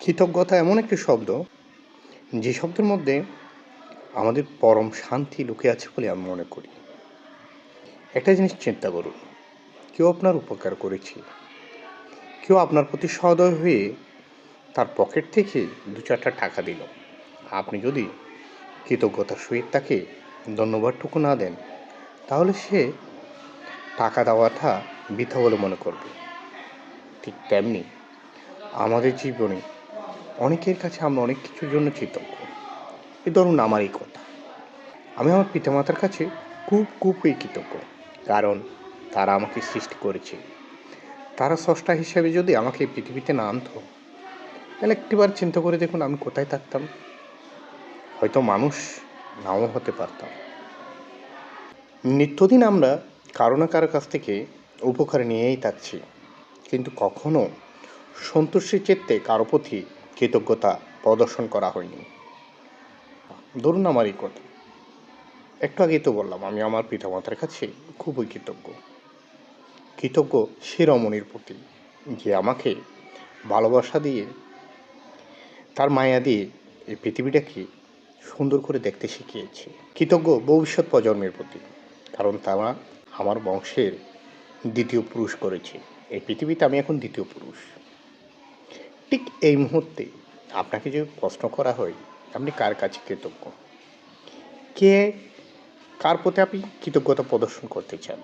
কৃতজ্ঞতা এমন একটি শব্দ, যে শব্দের মধ্যে আমাদের পরম শান্তি লুকে আছে বলে আমি মনে করি। একটা জিনিস চিন্তা করুন, কেউ আপনার উপকার করেছে, কেউ আপনার প্রতি সদয় হয়ে তার পকেট থেকে দু চারটা টাকা দিল। আপনি যদি কৃতজ্ঞতার সহিত তাকে ধন্যবাদটুকু না দেন, তাহলে সে টাকা দেওয়াটা বৃথা বলে মনে করবে। ঠিক তেমনি আমাদের জীবনে অনেকের কাছে আমরা অনেক কিছুর জন্য কৃতজ্ঞ। এই ধরুন আমার এই কথা। আমি আমার পিতামাতার কাছে খুব খুবই কৃতজ্ঞ। কারণ তারা আমাকে সৃষ্টি করেছে। তারা স্রষ্টা হিসেবে যদি আমাকে পৃথিবীতে না আনতো, তাহলে একটিবার চিন্তা করে দেখুন আমি কোথায় থাকতাম। হয়তো মানুষ নাও হতে পারতাম। নিত্যদিন আমরা কারও না কারও কাছ থেকে উপকার নিয়েই থাকছি। কিন্তু কখনো সন্তুষ্টির চিত্তে কারও প্রতি কৃতজ্ঞতা প্রদর্শন করা হয়নি। ধরুন আমার এই কথা। একটু আগেই তো বললাম, আমি আমার পিতামাতার কাছে খুবই কৃতজ্ঞ। কৃতজ্ঞ সে রমণীর প্রতি, যে আমাকে ভালোবাসা দিয়ে, তার মায়া দিয়ে এই পৃথিবীটাকে সুন্দর করে দেখতে শিখিয়েছে। কৃতজ্ঞ ভবিষ্যৎ প্রজন্মের প্রতি, কারণ তারা আমার বংশের দ্বিতীয় পুরুষ করেছে। এই পৃথিবীতে আমি এখন দ্বিতীয় পুরুষ। ঠিক এই মুহূর্তে আপনাকে যদি প্রশ্ন করা হয়, আপনি কার কাছে কৃতজ্ঞ? কে, কার প্রতি আপনি কৃতজ্ঞতা প্রদর্শন করতে চান?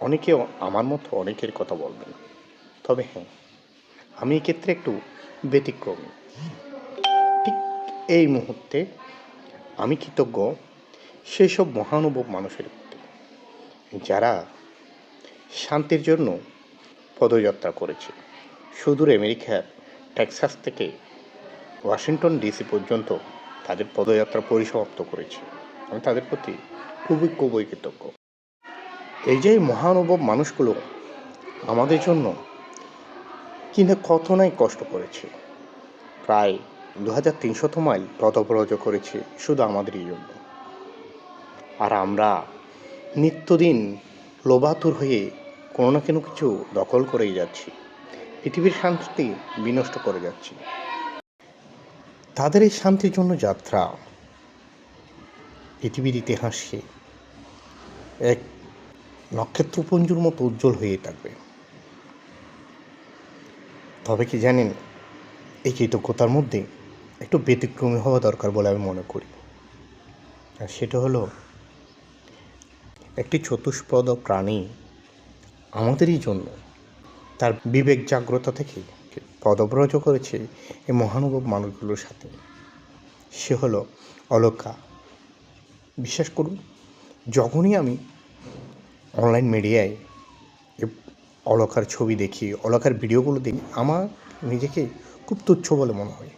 অনেকে আমার মতো অনেকের কথা বলবেন, তবে হ্যাঁ আমি এক্ষেত্রে একটু ব্যতিক্রমী। ঠিক এই মুহূর্তে আমি কৃতজ্ঞ সেই সব মহানুভব মানুষের প্রতি, যারা শান্তির জন্য পদযাত্রা করেছে। সুদূর আমেরিকার টেক্সাস থেকে ওয়াশিংটন ডিসি পর্যন্ত তাদের পদযাত্রা পরিসমাপ্ত করেছে আমি তাদের প্রতি খুবই খুবই কৃতজ্ঞ। এই যে মহানুভব মানুষগুলো আমাদের জন্য কিনা কত নাই কষ্ট করেছে। প্রায় দু হাজার তিনশত মাইল পদব্রজ করেছে শুধু আমাদেরই জন্য। আর আমরা নিত্যদিন লোবাতুর হয়ে কোনো না কোনো কিছু দখল করেই যাচ্ছি। পৃথিবীর শান্তি বিনষ্ট করে যাচ্ছি। তাদের এই শান্তির জন্য যাত্রা পৃথিবীর ইতিহাসে এক নক্ষত্রপুঞ্জুর মতো উজ্জ্বল হয়ে থাকবে। তবে কি জানেন, এই কৃতজ্ঞতার মধ্যে একটু ব্যতিক্রমী হওয়া দরকার বলে আমি মনে করি। আর সেটা হলো, একটি চতুষ্পদ প্রাণী আমাদেরই জন্য তার বিবেক জাগ্রতা থেকে পদব্রজ করেছে এই মহানুভব মানুষগুলোর সাথে। সে হলো অলকা বিশ্বাস করুন, যখনই আমি অনলাইন মিডিয়ায় অলকার ছবি দেখি অলকার ভিডিওগুলো দেখি, আমার নিজেকে খুব তুচ্ছ বলে মনে হয়।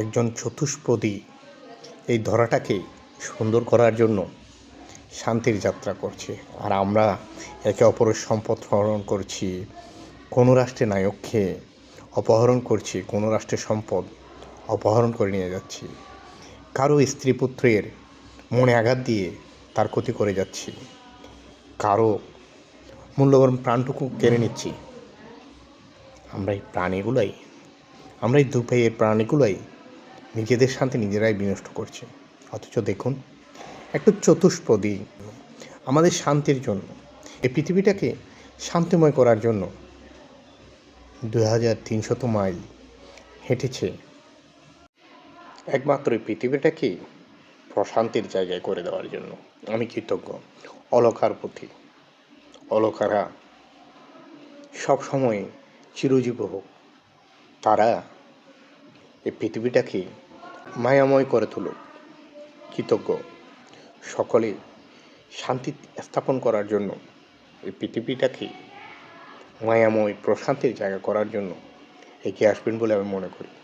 একজন চতুষ্পদী এই ধরাটাকে সুন্দর করার জন্য শান্তির যাত্রা করছে। আর আমরা একে অপরের সম্পদ হরণ করছি। কোনো রাষ্ট্রে নায়ককে অপহরণ করছি, কোনো রাষ্ট্রের সম্পদ অপহরণ করে নিয়ে যাচ্ছি। কারও স্ত্রী পুত্রের মনে আঘাত দিয়ে তার ক্ষতি করে যাচ্ছি। কারও মূল্যবান প্রাণটুকু কেড়ে নিচ্ছি। আমরা এই প্রাণীগুলাই, আমরা এই দুপাইয়ের প্রাণীগুলাই নিজেদের শান্তি নিজেরাই বিনষ্ট করছি। অথচ দেখুন একটু চতুষ্পদী, আমাদের শান্তির জন্য, এই পৃথিবীটাকে শান্তিময় করার জন্য দু হাজার তিনশত মাইল হেঁটেছে একমাত্র এই পৃথিবীটাকে প্রশান্তির জায়গায় করে দেওয়ার জন্য। আমি কৃতজ্ঞ। অলকার প্রতি অলকারা সব সময় চিরজীব হোক, তারা এই পৃথিবীটাকে মায়াময় করে তুলুক। কৃতজ্ঞ। সকলে শান্তি স্থাপন করার জন্য, এই পৃথিবীটাকে মায়াময় প্রশান্তির জায়গা করার জন্য এগিয়ে আসবেন বলে আমি মনে করি।